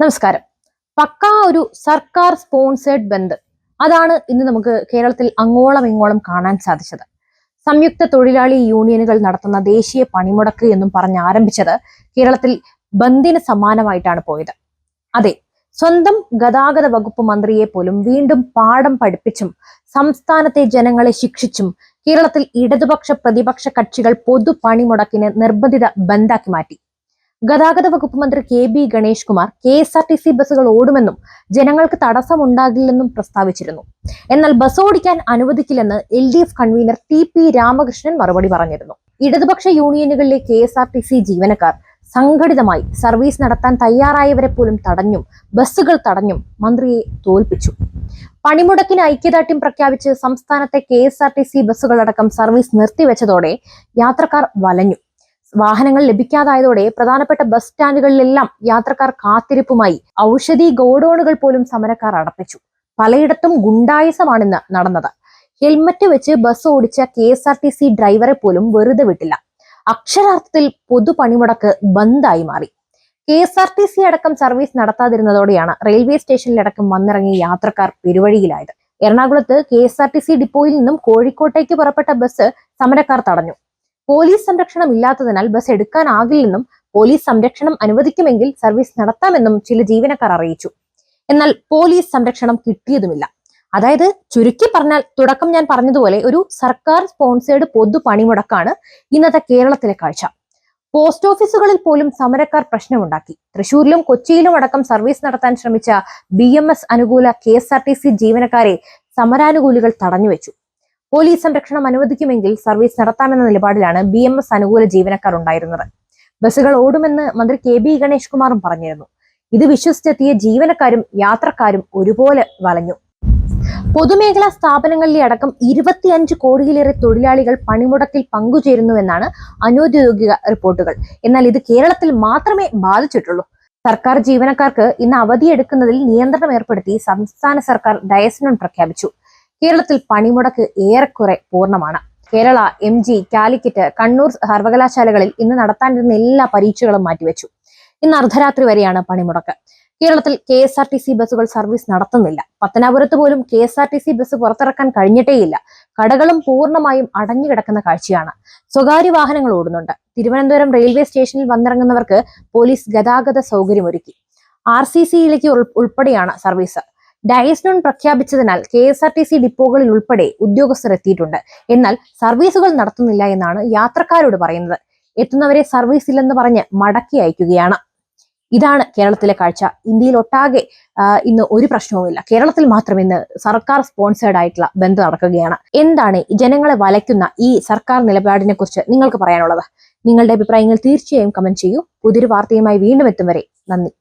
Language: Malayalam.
നമസ്കാരം. പക്ക ഒരു സർക്കാർ സ്പോൺസേഡ് ബന്ദ്. അതാണ് ഇന്ന് നമുക്ക് കേരളത്തിൽ അങ്ങോളം ഇങ്ങോളം കാണാൻ സാധിച്ചത്. സംയുക്ത തൊഴിലാളി യൂണിയനുകൾ നടത്തുന്ന ദേശീയ പണിമുടക്ക് എന്നും പറഞ്ഞ് ആരംഭിച്ചത് കേരളത്തിൽ ബന്ദിന് സമാനമായിട്ടാണ് പോയത്. അതെ സ്വന്തം ഗതാഗത വകുപ്പ് മന്ത്രിയെ പോലും വീണ്ടും പാഠം പഠിപ്പിച്ചും സംസ്ഥാനത്തെ ജനങ്ങളെ ശിക്ഷിച്ചും കേരളത്തിൽ ഇടതുപക്ഷ പ്രതിപക്ഷ കക്ഷികൾ പൊതു പണിമുടക്കിന് നിർബന്ധിത ബന്ദാക്കി മാറ്റി. ഗതാഗത വകുപ്പ് മന്ത്രി K B Ganesh Kumar K S R T C ബസ്സുകൾ ഓടുമെന്നും ജനങ്ങൾക്ക് തടസ്സമുണ്ടാകില്ലെന്നും പ്രസ്താവിച്ചിരുന്നു. എന്നാൽ ബസ് ഓടിക്കാൻ അനുവദിക്കില്ലെന്ന് L D F convener T P Ramakrishnan മറുപടി പറഞ്ഞിരുന്നു. ഇടതുപക്ഷ യൂണിയനുകളിലെ K S R T C ജീവനക്കാർ സംഘടിതമായി സർവീസ് നടത്താൻ തയ്യാറായവരെ പോലും തടഞ്ഞും ബസ്സുകൾ തടഞ്ഞും മന്ത്രിയെ തോൽപ്പിച്ചു. പണിമുടക്കിന് ഐക്യദാർഢ്യം പ്രഖ്യാപിച്ച് സംസ്ഥാനത്തെ K S R T C ബസ്സുകളടക്കം service നിർത്തിവെച്ചതോടെ യാത്രക്കാർ വലഞ്ഞു. വാഹനങ്ങൾ ലഭിക്കാതായതോടെ പ്രധാനപ്പെട്ട ബസ് സ്റ്റാൻഡുകളിലെല്ലാം യാത്രക്കാർ കാത്തിരിപ്പുമായി. ഔഷധി ഗോഡൌണുകൾ പോലും സമരക്കാർ അടപ്പിച്ചു. പലയിടത്തും ഗുണ്ടായിസമാണിന്ന് നടന്നത്. ഹെൽമറ്റ് വെച്ച് ബസ് ഓടിച്ച K S R T C ഡ്രൈവറെ പോലും വെറുതെ വിട്ടില്ല. അക്ഷരാർത്ഥത്തിൽ പൊതുപണിമുടക്ക് ബന്ദായി മാറി. K S R T C അടക്കം സർവീസ് നടത്താതിരുന്നതോടെയാണ് റെയിൽവേ സ്റ്റേഷനിലടക്കം വന്നിറങ്ങിയ യാത്രക്കാർ പെരുവഴിയിലായത്. എറണാകുളത്ത് K S R T C ഡിപ്പോയിൽ നിന്നും കോഴിക്കോട്ടേക്ക് പുറപ്പെട്ട ബസ് സമരക്കാർ തടഞ്ഞു. പോലീസ് സംരക്ഷണം ഇല്ലാത്തതിനാൽ ബസ് എടുക്കാനാകില്ലെന്നും പോലീസ് സംരക്ഷണം അനുവദിക്കുമെങ്കിൽ സർവീസ് നടത്താമെന്നും ചില ജീവനക്കാർ അറിയിച്ചു. എന്നാൽ പോലീസ് സംരക്ഷണം കിട്ടിയതുമില്ല. അതായത് ചുരുക്കി പറഞ്ഞാൽ തുടക്കം ഞാൻ പറഞ്ഞതുപോലെ ഒരു സർക്കാർ സ്പോൺസേഡ് പൊതു പണിമുടക്കാണ് ഇന്നത്തെ കേരളത്തിലെ കാഴ്ച. പോസ്റ്റ് ഓഫീസുകളിൽ പോലും സമരക്കാർ പ്രശ്നമുണ്ടാക്കി. തൃശൂരിലും കൊച്ചിയിലും അടക്കം സർവീസ് നടത്താൻ ശ്രമിച്ച ബി എം എസ് അനുകൂല K S R T C ജീവനക്കാരെ സമരാനുകൂലികൾ തടഞ്ഞുവെച്ചു. പോലീസ് സംരക്ഷണം അനുവദിക്കുമെങ്കിൽ സർവീസ് നടത്താമെന്ന നിലപാടിലാണ് ബി എം എസ് അനുകൂല ജീവനക്കാർ ഉണ്ടായിരുന്നത്. ബസ്സുകൾ ഓടുമെന്ന് മന്ത്രി കെ ബി ഗണേഷ് കുമാറും പറഞ്ഞിരുന്നു. ഇത് വിശ്വസിച്ചെത്തിയ ജീവനക്കാരും യാത്രക്കാരും ഒരുപോലെ വലഞ്ഞു. പൊതുമേഖലാ സ്ഥാപനങ്ങളിലെ അടക്കം ഇരുപത്തിയഞ്ച് കോടിയിലേറെ തൊഴിലാളികൾ പണിമുടക്കിൽ പങ്കുചേരുന്നുവെന്നാണ് അനൌദ്യോഗിക റിപ്പോർട്ടുകൾ. എന്നാൽ ഇത് കേരളത്തിൽ മാത്രമേ ബാധിച്ചിട്ടുള്ളൂ. സർക്കാർ ജീവനക്കാർക്ക് ഇന്ന് അവധിയെടുക്കുന്നതിൽ നിയന്ത്രണം ഏർപ്പെടുത്തി സംസ്ഥാന സർക്കാർ ഡയസിനോൺ പ്രഖ്യാപിച്ചു. കേരളത്തിൽ പണിമുടക്ക് ഏറെക്കുറെ പൂർണമാണ്. കേരള എം ജി കാലിക്കറ്റ് കണ്ണൂർ സർവകലാശാലകളിൽ ഇന്ന് നടത്താനിരുന്ന എല്ലാ പരീക്ഷകളും മാറ്റിവെച്ചു. ഇന്ന് അർദ്ധരാത്രി വരെയാണ് പണിമുടക്ക്. കേരളത്തിൽ K S R T C ബസ്സുകൾ സർവീസ് നടത്തുന്നില്ല. പത്തനാപുരത്ത് പോലും K S R T C bus പുറത്തിറക്കാൻ കഴിഞ്ഞിട്ടേയില്ല. കടകളും പൂർണമായും അടഞ്ഞുകിടക്കുന്ന കാഴ്ചയാണ്. സ്വകാര്യ വാഹനങ്ങൾ ഓടുന്നുണ്ട്. തിരുവനന്തപുരം റെയിൽവേ സ്റ്റേഷനിൽ വന്നിറങ്ങുന്നവർക്ക് പോലീസ് ഗതാഗത സൗകര്യമൊരുക്കി. ആർ സി സിയിലേക്ക് ഉൾപ്പെടെയാണ് service. Dies non പ്രഖ്യാപിച്ചതിനാൽ K S R T C ഡിപ്പോകളിൽ ഉൾപ്പെടെ ഉദ്യോഗസ്ഥർ എത്തിയിട്ടുണ്ട്. എന്നാൽ സർവീസുകൾ നടത്തുന്നില്ല എന്നാണ് യാത്രക്കാരോട് പറയുന്നത്. എത്തുന്നവരെ സർവീസ് ഇല്ലെന്ന് പറഞ്ഞ് മടക്കി അയക്കുകയാണ്. ഇതാണ് കേരളത്തിലെ കാഴ്ച. ഇന്ത്യയിൽ ഒട്ടാകെ ഇന്ന് ഒരു പ്രശ്നവുമില്ല. കേരളത്തിൽ മാത്രം ഇന്ന് സർക്കാർ സ്പോൺസേഡ് ആയിട്ടുള്ള ബന്ധം നടക്കുകയാണ്. എന്താണ് ജനങ്ങളെ വലയ്ക്കുന്ന ഈ സർക്കാർ നിലപാടിനെ കുറിച്ച് നിങ്ങൾക്ക് പറയാനുള്ളത്? നിങ്ങളുടെ അഭിപ്രായങ്ങൾ തീർച്ചയായും കമന്റ് ചെയ്യൂ. പുതിയൊരു വാർത്തയുമായി വീണ്ടും എത്തും വരെ. നന്ദി.